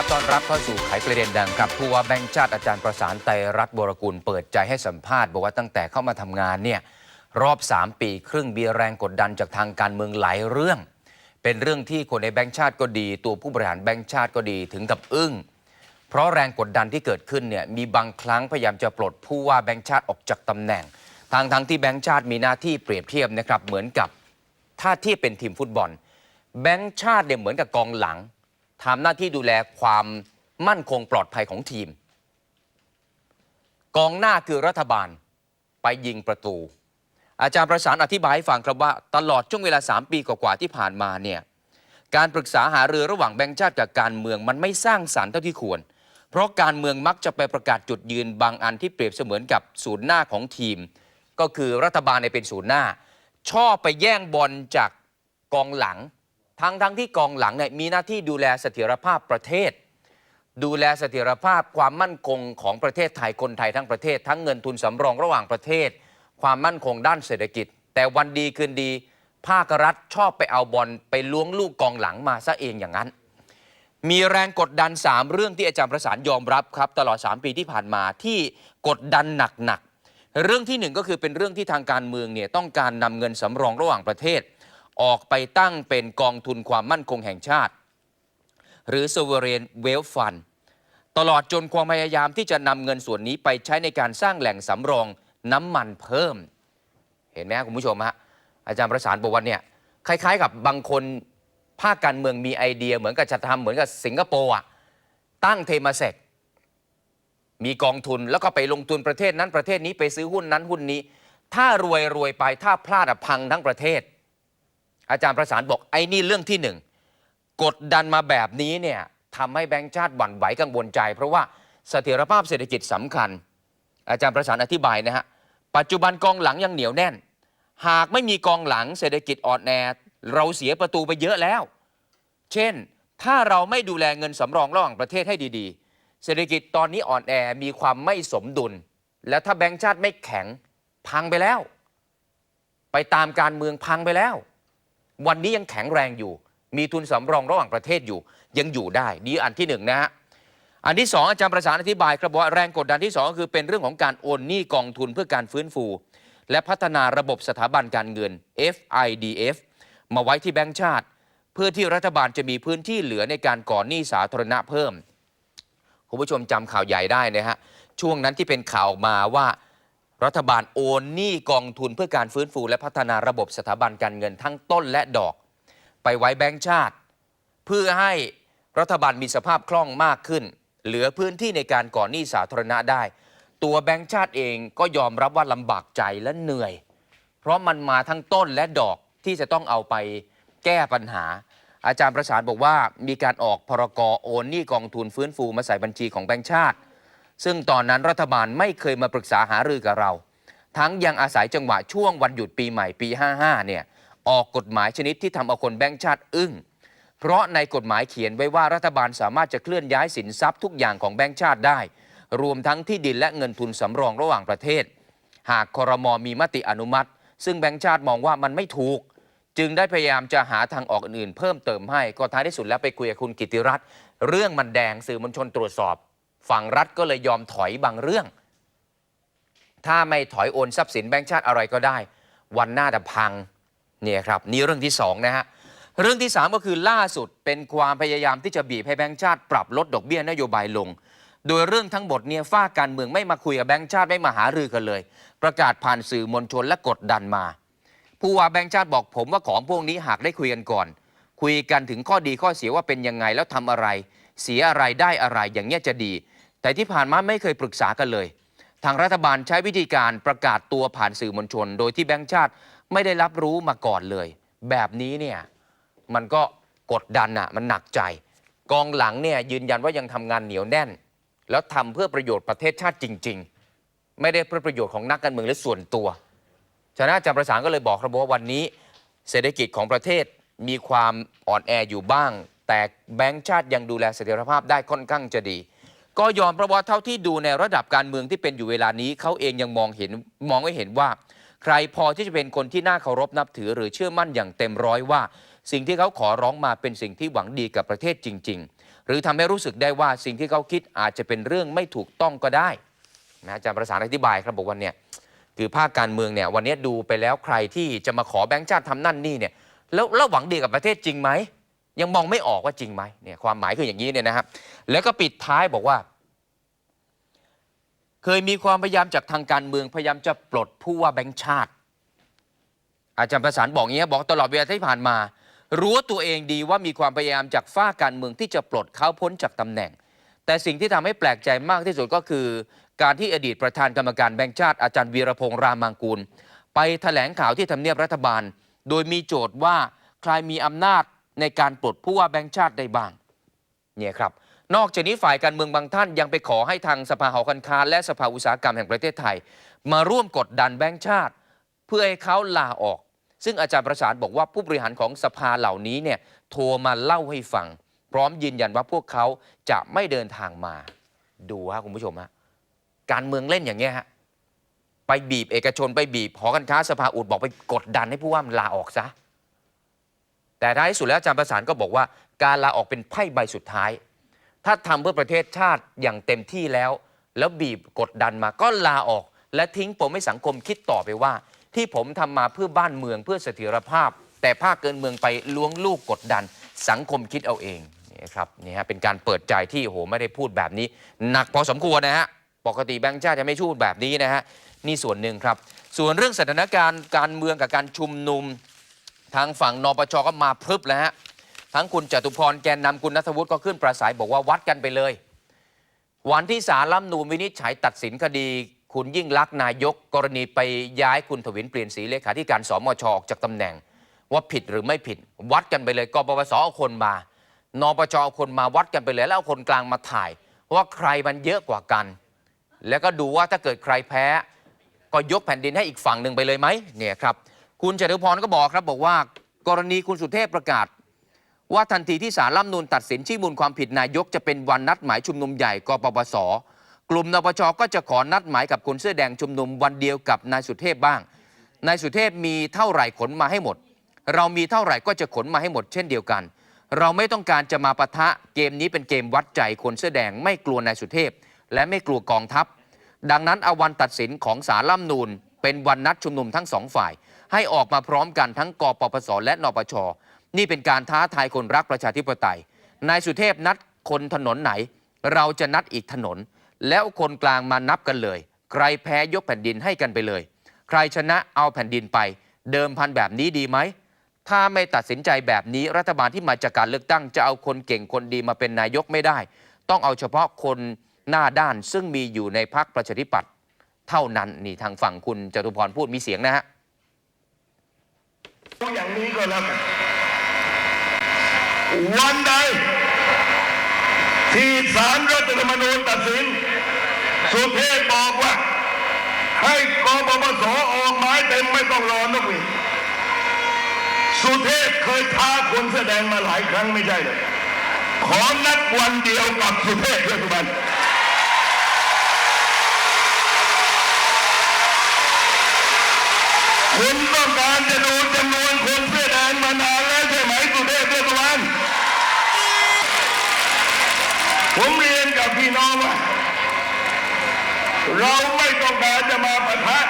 ครับตอนรับเข้าสู่ไขประเด็นดังครับผู้ว่าแบงค์ชาติอาจารย์ประสานไตรรัตน์บรกุลเปิดใจให้สัมภาษณ์บอกว่าตั้งแต่เข้ามาทำงานเนี่ยรอบ 3 ปีครึ่งมีแรงกดดันจากทางการเมืองหลายเรื่อง เป็นเรื่องที่คนในแบงค์ชาติก็ดี ตัวผู้บริหารแบงค์ชาติก็ดีถึงกับอึ้ง เพราะแรงกดดันที่เกิดขึ้นเนี่ยมีบางครั้งพยายามจะปลดผู้ว่าแบงค์ชาติออกจากตำแหน่ง ทางทั้งที่แบงค์ชาติมีหน้าที่เปรียบเทียบนะครับเหมือนกับถ้าเทียบเป็นทีมฟุตบอล แบงค์ชาติเนี่ยเหมือนกับกองหลัง ทำหน้าที่ดูแลความมั่นคงปลอดภัยของทีม กองหน้าคือรัฐบาลไปยิงประตู อาจารย์ประสานอธิบายให้ฟังครับว่า ตลอดช่วงเวลา 3 ปีกว่าๆที่ผ่านมาเนี่ยการปรึกษาหารือระหว่างแบงค์ชาติกับการเมืองมันไม่สร้างสรรค์เท่าที่ควร เพราะการเมืองมักจะไปประกาศจุดยืนบางอันที่เปรียบเสมือนกับศูนย์หน้าของทีม ก็คือรัฐบาลเนี่ยเป็นศูนย์หน้า ชอบไปแย่งบอลจากกองหลัง ทั้งทั้งที่กองหลังเนี่ยมีหน้าที่ดูแลเสถียรภาพประเทศ ดูแลเสถียรภาพความมั่นคงของประเทศไทยคนไทยทั้งประเทศ ทั้งเงินทุนสำรองระหว่างประเทศ ความมั่นคงด้านเศรษฐกิจ แต่วันดีคืนดีภาครัฐชอบไปเอาบอลไปล้วงลูกกองหลังมาซะเองอย่างนั้น มีแรงกดดัน 3 เรื่องที่อาจารย์ประสานยอมรับครับ ตลอด 3 ปีที่ผ่านมาที่กดดันหนักๆเรื่องที่หนึ่งก็คือเป็นเรื่องที่ทางการเมืองเนี่ยต้องการนำเงินสำรองระหว่างประเทศ ออกไปตั้งเป็นกองทุนความมั่นคงแห่งชาติ หรือ sovereign wealth fund ตลอดจนความพยายามที่จะนำเงินส่วนนี้ไปใช้ในการสร้างแหล่งสำรองน้ำมันเพิ่ม เห็นไหมครับคุณผู้ชมฮะอาจารย์ประสานบอกว่าเนี่ยคล้ายๆ กับบางคนภาคการเมืองมีไอเดียเหมือนกับจะทำเหมือนกับสิงคโปร์อะตั้งเทมาเซกมีกองทุนแล้วก็ไปลงทุนประเทศนั้นประเทศนี้ไปซื้อหุ้นนั้นหุ้นนี้ ถ้ารวยรวยไปถ้าพลาดอะพังทั้งประเทศ อาจารย์ประสานบอกไอ้นี่เรื่องที่หนึ่งกดดันมาแบบนี้เนี่ยทำให้แบงก์ชาติหวั่นไหวกังวลใจ เพราะว่าเสถียรภาพเศรษฐกิจสำคัญ อาจารย์ประสานอธิบายนะฮะปัจจุบันกองหลังยังเหนียวแน่น หากไม่มีกองหลังเศรษฐกิจอ่อนแอเราเสียประตูไปเยอะแล้ว เช่น ถ้าเราไม่ดูแลเงินสำรองระหว่างประเทศให้ดีๆ เศรษฐกิจตอนนี้อ่อนแอมีความไม่สมดุล แล้วถ้าแบงก์ชาติไม่แข็งพังไปแล้ว ไปตามการเมืองพังไปแล้ว วันนี้ยังแข็งแรงอยู่ มีทุนสำรองระหว่างประเทศอยู่ ยังอยู่ได้นี่อันที่หนึ่งนะฮะอันที่สองอาจารย์ประสานอธิบายครับว่าแรงกดดันที่สองก็คือเป็นเรื่องของการโอนหนี้กองทุนเพื่อการฟื้นฟู และพัฒนาระบบสถาบันการเงิน FIDF มาไว้ที่แบงก์ชาติ เพื่อที่รัฐบาลจะมีพื้นที่เหลือในการก่อหนี้สาธารณะเพิ่มคุณผู้ชมจำข่าวใหญ่ได้นะฮะช่วงนั้นที่เป็นข่าวออกมาว่า รัฐบาลโอนหนี้กองทุนเพื่อการฟื้นฟูและพัฒนาระบบสถาบันการเงินทั้งต้นและดอก ไปไว้แบงก์ชาติ เพื่อให้รัฐบาลมีสภาพคล่องมากขึ้น เหลือพื้นที่ในการก่อหนี้สาธารณะได้ ตัวแบงก์ชาติเองก็ยอมรับว่าลำบากใจและเหนื่อย เพราะมันมาทั้งต้นและดอกที่จะต้องเอาไปแก้ปัญหา อาจารย์ประสานบอกว่ามีการออกพรกโอนหนี้กองทุนฟื้นฟูมาใส่บัญชีของแบงก์ชาติ ซึ่งตอนนั้นรัฐบาลไม่เคยมาปรึกษาหารือกับเรา ทั้งยังอาศัยจังหวะช่วงวันหยุดปีใหม่ปี 55 เนี่ยออกกฎหมายชนิดที่ทำเอาคนแบงก์ชาติอึ้ง เพราะในกฎหมายเขียนไว้ว่ารัฐบาลสามารถจะเคลื่อนย้ายสินทรัพย์ทุกอย่างของแบงก์ชาติได้ รวมทั้งที่ดินและเงินทุนสำรองระหว่างประเทศ หากคอรมอมีมติอนุมัติ ซึ่งแบงก์ชาติมองว่ามันไม่ถูก จึงได้พยายามจะหาทางออกอื่นๆ เพิ่มเติมให้ก็ท้ายที่สุดแล้วไปคุยกับคุณกิติรัตน์เรื่องมันแดงสื่อมวลชนตรวจสอบ ฝั่งรัฐก็เลยยอมถอยบางเรื่อง ถ้าไม่ถอยโอนทรัพย์สินแบงก์ชาติอะไรก็ได้ วันหน้าจะพังเนี่ยครับนี่เรื่องที่สองนะฮะเรื่องที่สามก็คือล่าสุดเป็นความพยายามที่จะบีบให้แบงก์ชาติปรับลดดอกเบี้ยนโยบายลง โดยเรื่องทั้งหมดเนี่ยฝ้าการเมืองไม่มาคุยกับแบงก์ชาติไม่มาหารือกันเลย ประกาศผ่านสื่อมวลชนและกดดันมา ผู้ว่าแบงก์ชาติบอกผมว่าของพวกนี้หากได้คุยกันก่อน คุยกันถึงข้อดีข้อเสียว่าเป็นยังไงแล้วทำอะไร เสียอะไรได้อะไรอย่างเงี้ยจะดี แต่ที่ผ่านมาไม่เคยปรึกษากันเลย ทางรัฐบาลใช้วิธีการประกาศตัวผ่านสื่อมวลชน โดยที่แบงก์ชาติไม่ได้รับรู้มาก่อนเลย แบบนี้เนี่ยมันก็กดดันอะมันหนักใจ กองหลังเนี่ยยืนยันว่ายังทำงานเหนียวแน่น แล้วทำเพื่อประโยชน์ประเทศชาติจริง ๆ ไม่ได้เพื่อประโยชน์ของนักการเมืองและส่วนตัวฉะนั้นอาจารย์ประสานก็เลยบอกครับว่าวันนี้ เศรษฐกิจของประเทศมีความอ่อนแออยู่บ้าง แต่แบงก์ชาติยังดูแลเสถียรภาพได้ค่อนข้างจะดี ก็ยอมรับว่าเท่าที่ดูในระดับการเมืองที่เป็นอยู่เวลานี้เขาเองยังมองเห็นมองไม่เห็นว่า ใครพอที่จะเป็นคนที่น่าเคารพนับถือ หรือเชื่อมั่นอย่างเต็มร้อยว่า สิ่งที่เขาขอร้องมาเป็นสิ่งที่หวังดีกับประเทศจริง ๆ หรือทำให้รู้สึกได้ว่าสิ่งที่เขาคิดอาจจะเป็นเรื่องไม่ถูกต้องก็ได้นะอาจารย์ประสานอธิบายครับบอกว่าเนี่ยคือภาคการเมืองเนี่ยวันนี้ดูไปแล้วใครที่จะมาขอแบงค์ชาติทำนั่นนี่เนี่ยแล้วแล้วหวังดีกับประเทศจริงไหม ยังมองไม่ออกว่าจริงไหมเนี่ยความหมายคืออย่างนี้เนี่ยนะครับ แล้วก็ปิดท้ายบอกว่า เคยมีความพยายามจากทางการเมืองพยายามจะปลดผู้ว่าแบงค์ชาติ อาจารย์ประสานบอกอย่างนี้บอกตลอดเวลาที่ผ่านมา รู้ตัวเองดีว่ามีความพยายามจากฝ้ากการเมืองที่จะปลดเขาพ้นจากตำแหน่ง แต่สิ่งที่ทำให้แปลกใจมากที่สุดก็คือ การที่อดีตประธานกรรมการแบงค์ชาติอาจารย์วีรพงษ์รามังกูล ไปแถลงข่าวที่ทำเนียบรัฐบาล โดยมีโจทย์ว่าใครมีอำนาจ ในการปลดผู้ว่าแบงค์ชาติได้บ้างเนี่ยครับนอกจากนี้ฝ่ายการเมืองบางท่านยังไปขอให้ทางสภาหอการค้าและสภาอุตสาหกรรมแห่งประเทศไทย มาร่วมกดดันแบงค์ชาติ เพื่อให้เขาลาออก ซึ่งอาจารย์ประสานบอกว่าผู้บริหารของสภาเหล่านี้เนี่ยโทรมาเล่าให้ฟัง พร้อมยืนยันว่าพวกเขาจะไม่เดินทางมา ดูฮะคุณผู้ชมฮะการเมืองเล่นอย่างเงี้ยฮะไปบีบเอกชนไปบีบหอการค้าสภาอุดบอกไปกดดันให้ผู้ว่ามันลาออกซะ แต่ท้ายสุดแล้วอาจารย์ประสานก็บอกว่า การลาออกเป็นไพ่ใบสุดท้าย ถ้าทำเพื่อประเทศชาติอย่างเต็มที่แล้ว แล้วบีบกดดันมาก็ลาออก และทิ้งผมให้สังคมคิดต่อไปว่า ที่ผมทำมาเพื่อบ้านเมืองเพื่อเสถียรภาพ แต่ภาคเกินเมืองไปล้วงลูกกดดัน สังคมคิดเอาเองนี่ครับนี่ฮะเป็นการเปิดใจที่โอ้โหไม่ได้พูดแบบนี้ หนักพอสมควรนะฮะปกติแบงค์ชาติจะไม่พูดแบบนี้นะฮะนี่ส่วนหนึ่งครับ ส่วนเรื่องสถานการณ์การเมืองกับการชุมนุม ทางฝั่งนปชก็มาพรึบแล้วฮะทั้งคุณจตุพรแกนนำคุณนัทวุฒิก็ขึ้นประสัยบอกว่าวัดกันไปเลย วันที่สารรัฐนูวินิจฉัยตัดสินคดี คุณยิ่งลักษณ์นายกกรณีไปย้ายคุณถวินเปลี่ยนสีเลขาธิการสมชออกจากตำแหน่ง ว่าผิดหรือไม่ผิด วัดกันไปเลยกปปสเอาคนมานปชเอาคนมาวัดกันไปเลยแล้วเอาคนกลางมาถ่าย ว่าใครมันเยอะกว่ากัน แล้วก็ดูว่าถ้าเกิดใครแพ้ ก็ยกแผ่นดินให้อีกฝั่งหนึ่งไปเลยไหมเนี่ยครับ คุณจตุพรก็บอกครับบอกว่ากรณีคุณสุเทพประกาศ ว่าทันทีที่สารรัฐมนูญตัดสินชี้มูลความผิดนายกจะเป็นวันนัดหมายชุมนุมใหญ่กปปสกลุ่มนปชก็จะขอนัดหมายกับคนเสื้อแดงชุมนุมวันเดียวกับนายสุเทพบ้าง นายสุเทพมีเท่าไหร่ขนมาให้หมด เรามีเท่าไหร่ก็จะขนมาให้หมดเช่นเดียวกัน เราไม่ต้องการจะมาปะทะเกมนี้เป็นเกมวัดใจคนเสื้อแดงไม่กลัวนายสุเทพ และไม่กลัวกองทัพ ดังนั้นเอาวันตัดสินของสารรัฐธรรมนูญเป็นวันนัดชุมนุมทั้งสองฝ่าย ให้ออกมาพร้อมกันทั้งกปปสและนปชนี่เป็นการท้าทายคนรักประชาธิปไตย นายสุเทพนัดคนถนนไหน เราจะนัดอีกถนน แล้วคนกลางมานับกันเลย ใครแพ้ยกแผ่นดินให้กันไปเลย ใครชนะเอาแผ่นดินไป เดิมพันแบบนี้ดีไหม ถ้าไม่ตัดสินใจแบบนี้รัฐบาลที่มาจากการเลือกตั้งจะเอาคนเก่งคนดีมาเป็นนายกไม่ได้ ต้องเอาเฉพาะคนหน้าด้านซึ่งมีอยู่ในพรรคประชาธิปัตย์เท่านั้นนี่ทางฝั่งคุณจตุพรพูดมีเสียงนะฮะ อย่างนี้ก็แล้วกันวันใดที่ศาลรัฐธรรมนูญตัดสิน สุเทพบอกว่า ให้กปปสออกหมายเต็มไม่ต้องรอนกหวีสุเทพเคยท้าคนแสดงมาหลายครั้งไม่ใช่เลยขอนัดวันเดียวกับสุเทพเทศบาลคุณต้องการจะดูจำนวนคนเสื้อแดงมานานแล้วใช่ไหมสุเทพเทศบาลผมเรียนกับพี่น้องว่า เราไม่ต้องการจะมาปะทะ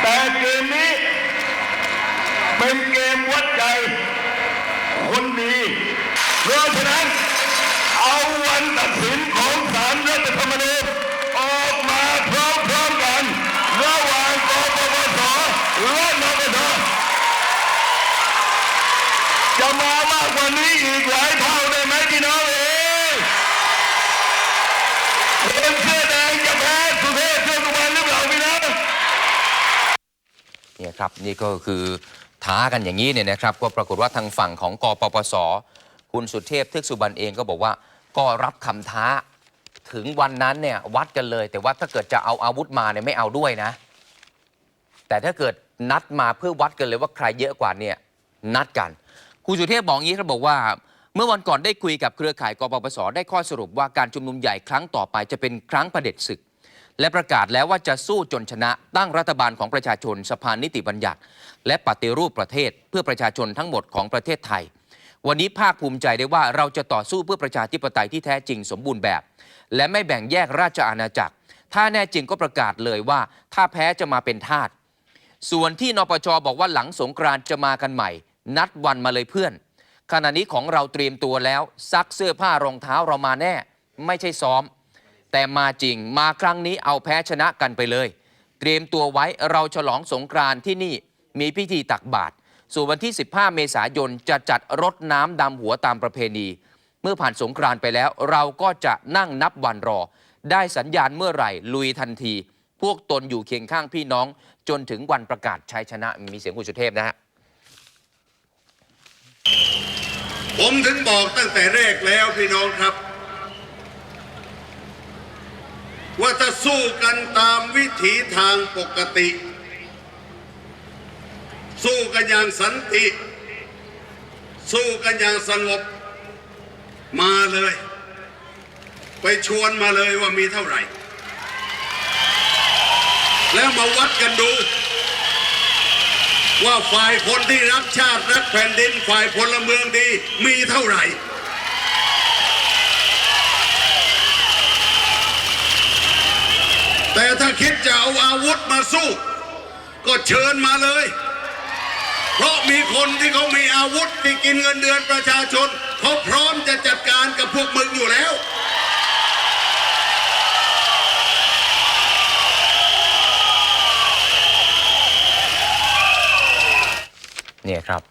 แต่เกมนี้ เป็นเกมวัดใจ คนดีเพราะฉะนั้น เอาวันตัดสินของศาลรัฐธรรมนูญออกมาพร้อมๆกัน ระหว่างกปปสและนปชจะมามากกว่านี้อีกหลายเท่าได้ไหมพี่น้องเอ๋ยคนเสื้อแดงจะแพ้สุเทพเทือกสุวรรณหรือเปล่าพี่น้อง เครับ นี่ก็คือท้ากันอย่างนี้เนี่ยนะครับ ก็ปรากฏว่าทางฝั่งของกปปส คุณสุเทพเทือกสุบรรณเองก็บอกว่า ก็รับคำท้า ถึงวันนั้นเนี่ยวัดกันเลย แต่ว่าถ้าเกิดจะเอาอาวุธมาเนี่ยไม่เอาด้วยนะ แต่ถ้าเกิดนัดมาเพื่อวัดกันเลยว่าใครเยอะกว่าเนี่ยนัดกัน คุณสุเทพบอกอย่างนี้เขาบอกว่าเมื่อวันก่อนได้คุยกับเครือข่ายกปปส ได้ข้อสรุปว่าการชุมนุมใหญ่ครั้งต่อไปจะเป็นครั้งประเด็จศึก และประกาศแล้วว่าจะสู้จนชนะตั้งรัฐบาลของประชาชนสภานิติบัญญัติ และปฏิรูปประเทศเพื่อประชาชนทั้งหมดของประเทศไทย วันนี้ภาคภูมิใจได้ว่าเราจะต่อสู้เพื่อประชาธิปไตยที่แท้จริงสมบูรณ์แบบ และไม่แบ่งแยกราชอาณาจักร ถ้าแน่จริงก็ประกาศเลยว่า ถ้าแพ้จะมาเป็นทาสส่วนที่นปชบอกว่าหลังสงกรานจะมากันใหม่ นัดวันมาเลยเพื่อน ขณะนี้ของเราเตรียมตัวแล้ว ซักเสื้อผ้ารองเท้าเรามาแน่ ไม่ใช่ซ้อม แต่มาจริงมาครั้งนี้เอาแพ้ชนะกันไปเลย เตรียมตัวไว้เราฉลองสงกรานที่นี่มีพิธีตักบาตรส่วนวันที่ 15 เมษายนจะจัดรดน้ำดำหัวตามประเพณี เมื่อผ่านสงกรานไปแล้ว เราก็จะนั่งนับวันรอ ได้สัญญาณเมื่อไหร่ลุยทันที พวกตนอยู่เคียงข้างพี่น้อง จนถึงวันประกาศชัยชนะมีเสียงคุณสุเทพนะฮะผมถึงบอกตั้งแต่แรกแล้วพี่น้องครับ ว่าถ้าสู้กันตามวิถีทางปกติ สู้กันอย่างสันติ สู้กันอย่างสงบ มาเลย ไปชวนมาเลยว่ามีเท่าไหร่ แล้วมาวัดกันดู ว่าฝ่ายคนที่รักชาติรักแผ่นดินฝ่ายพลเมืองดีมีเท่าไหร่ แต่ถ้าคิดจะเอาอาวุธมาสู้ ก็เชิญมาเลย เพราะมีคนที่เขามีอาวุธที่กินเงินเดือนประชาชนเขาพร้อมจะจัดการกับพวกมึงอยู่แล้วเนี่ยครับ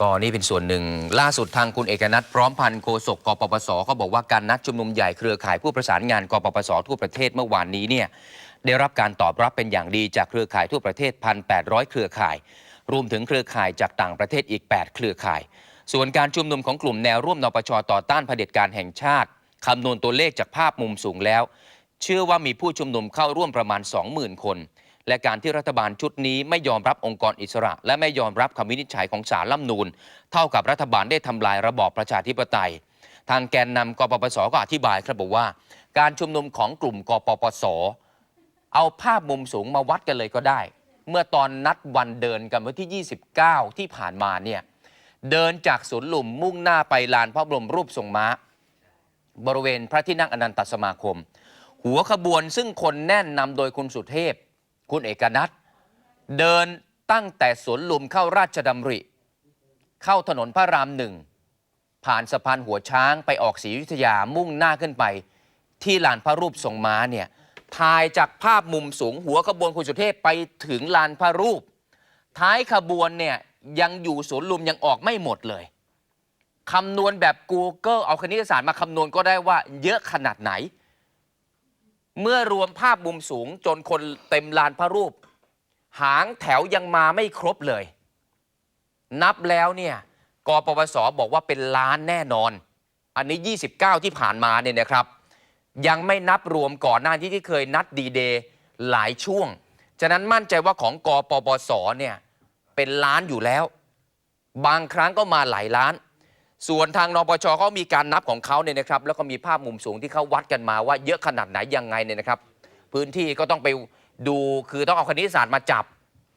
ก็นี่เป็นส่วนหนึ่ง ล่าสุดทางคุณเอกนัทพร้อมพันธ์โฆษกกปปส ก็บอกว่าการนัดชุมนุมใหญ่เครือข่ายผู้ประสานงานกปปส ทั่วประเทศเมื่อวานนี้เนี่ย ได้รับการตอบรับเป็นอย่างดีจากเครือข่ายทั่วประเทศ 1,800 เครือข่าย รวมถึงเครือข่ายจากต่างประเทศอีก 8 เครือข่าย ส่วนการชุมนุมของกลุ่มแนวร่วมนปชต่อต้านเผด็จการแห่งชาติคำนวณตัวเลขจากภาพมุมสูงแล้ว เชื่อว่ามีผู้ชุมนุมเข้าร่วมประมาณ 20,000 คน และการที่รัฐบาลชุดนี้ไม่ยอมรับองค์กรอิสระ และไม่ยอมรับคำวินิจฉัยของศาลรัฐธรรมนูญเท่ากับรัฐบาลได้ทำลายระบอบประชาธิปไตย ทางแกนนำกปปสก็อธิบายครับบอกว่า การชุมนุมของกลุ่มกปปส เอาภาพมุมสูงมาวัดกันเลยก็ได้ เมื่อตอนนัดวันเดินกันวันที่ 29 ที่ผ่านมาเนี่ยเดินจากสวนหลุมมุ่งหน้าไปลานพระบรมรูปทรงม้า บริเวณพระที่นั่งอนันตสมาคม หัวขบวนซึ่งคนแน่นนำโดยคุณสุเทพ คุณเอกนัทเดินตั้งแต่สวนลุมเข้าราชดำริ เข้าถนนพระรามหนึ่งผ่านสะพานหัวช้างไปออกศรีอยุธยามุ่งหน้าขึ้นไป ที่ลานพระรูปทรงม้าเนี่ย ถ่ายจากภาพมุมสูงหัวขบวนคุณสุเทพไปถึงลานพระรูป ท้ายขบวนเนี่ยยังอยู่สวนลุมยังออกไม่หมดเลยคำนวณแบบ Google เอาคณิตศาสตร์มาคำนวณก็ได้ว่าเยอะขนาดไหน เมื่อรวมภาพมุมสูงจนคนเต็มลานพระรูป หางแถวยังมาไม่ครบเลย นับแล้วเนี่ยกปปสบอกว่าเป็นล้านแน่นอน อันนี้ 29 ที่ผ่านมาเนี่ยนะครับ ยังไม่นับรวมก่อนหน้าที่ที่เคยนัดดีเดย์หลายช่วง ฉะนั้นมั่นใจว่าของกปปสเนี่ยเป็นล้านอยู่แล้ว บางครั้งก็มาหลายล้าน ส่วนทางนปชเขามีการนับของเขาเนี่ยนะครับ แล้วก็มีภาพมุมสูงที่เขาวัดกันมาว่าเยอะขนาดไหนยังไงเนี่ยนะครับ พื้นที่ก็ต้องไปดูคือต้องเอาคณิตศาสตร์มาจับ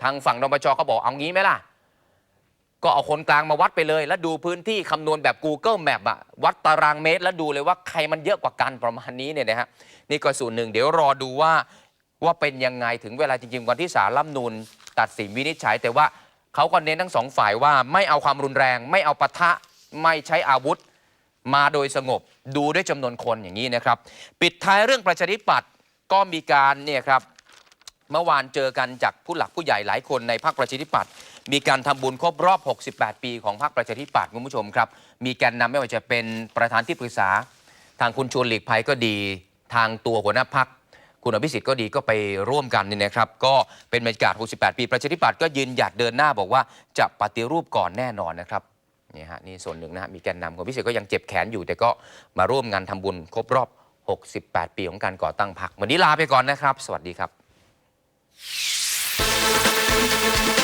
ทางฝั่งนปชเขาบอกเอางี้ไหมล่ะ ก็เอาคนกลางมาวัดไปเลย แล้วดูพื้นที่คำนวณแบบ Google Map อะวัดตารางเมตร แล้วดูเลยว่าใครมันเยอะกว่ากันประมาณนี้เนี่ยนะฮะนี่ก็ส่วนหนึ่งเดี๋ยวรอดูว่าว่าเป็นยังไงถึงเวลาจริงๆวันที่สารรัฐธรรมนูญตัดสินวินิจฉัย แต่ว่าเขาก็เน้นทั้งสองฝ่ายว่าไม่เอาความรุนแรง ไม่เอาปะทะไม่ใช้อาวุธ มาโดยสงบดูด้วยจำนวนคนอย่างนี้นะครับ ปิดท้ายเรื่องประชาธิปัตย์ก็มีการเนี่ยครับ เมื่อวานเจอกันจากผู้หลักผู้ใหญ่หลายคนในพรรคประชาธิปัตย์ มีการทำบุญครบรอบ 68 ปีของพรรคประชาธิปัตย์คุณผู้ชมครับ มีแกนนำไม่ว่าจะเป็นประธานที่ปรึกษา ทางคุณชวนหลีกภัยก็ดี ทางตัวหัวหน้าพักคุณอภิสิทธิ์ก็ดีก็ไปร่วมกันนี่นะครับ ก็เป็นบรรยากาศ 68 ปี ประชาธิปัตย์ก็ยืนหยัดเดินหน้าบอกว่าจะปฏิรูปก่อนแน่นอนนะครับนี่ฮะนี่ส่วนหนึ่งนะฮะมีแกนนำคุณอภิสิทธิ์ก็ยังเจ็บแขนอยู่ แต่ก็มาร่วมงานทำบุญครบรอบ 68 ปีของการก่อตั้งพรรควันนี้ลาไปก่อนนะครับ สวัสดีครับ